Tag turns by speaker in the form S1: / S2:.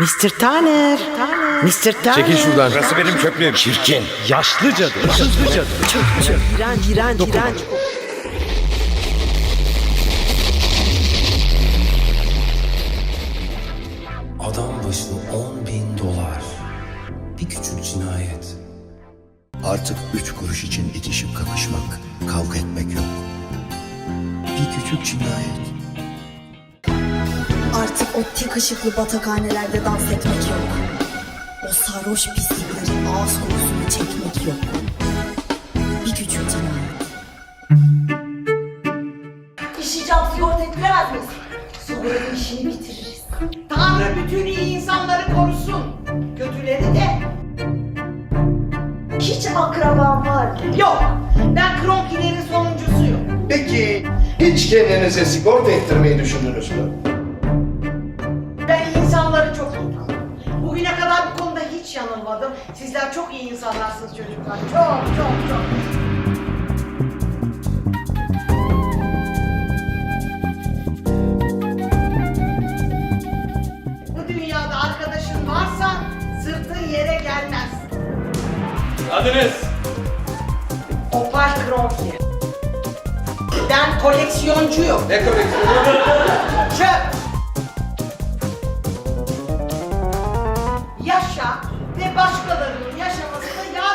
S1: Mr. Tanner. Mr. Tanner.
S2: Çekil şuradan.
S3: Burası benim çöplüğüm.
S2: Çirkin. Yaşlı cadı. Hızlı cadı.
S1: Çok çok. İğrenç, iğrenç, iğrenç.
S4: Adam başına 10 bin dolar. Bir küçük cinayet.
S5: Artık üç kuruş için itişip kakışmak, kavga etmek yok. Bir küçük cinayet.
S6: O tek ışıklı batakhanelerde dans etmek yok. O sarhoş pisliklerin ağız kokusunu çekmek yok. Bir küçük cinayet.
S7: İşicap sigorta ettiremez miyiz? Sonra da işini bitiririz. Tanrı bütün iyi insanları korusun. Kötüleri de. Hiç akraban var mı? Yok. Ben Kronkilerin sonuncusuyum.
S3: Peki hiç kendinize sigorta ettirmeyi düşündünüz mü?
S7: hiç yanılmadım. Sizler çok iyi insanlarsınız çocuklar. Çok çok çok. Bu dünyada arkadaşın varsa sırtın yere gelmez.
S2: Adınız?
S7: Opal Kronki. Ben koleksiyoncuyum.
S2: Ne koleksiyonu? Çöp. Yaşa ve başkalarının yaşaması da yardım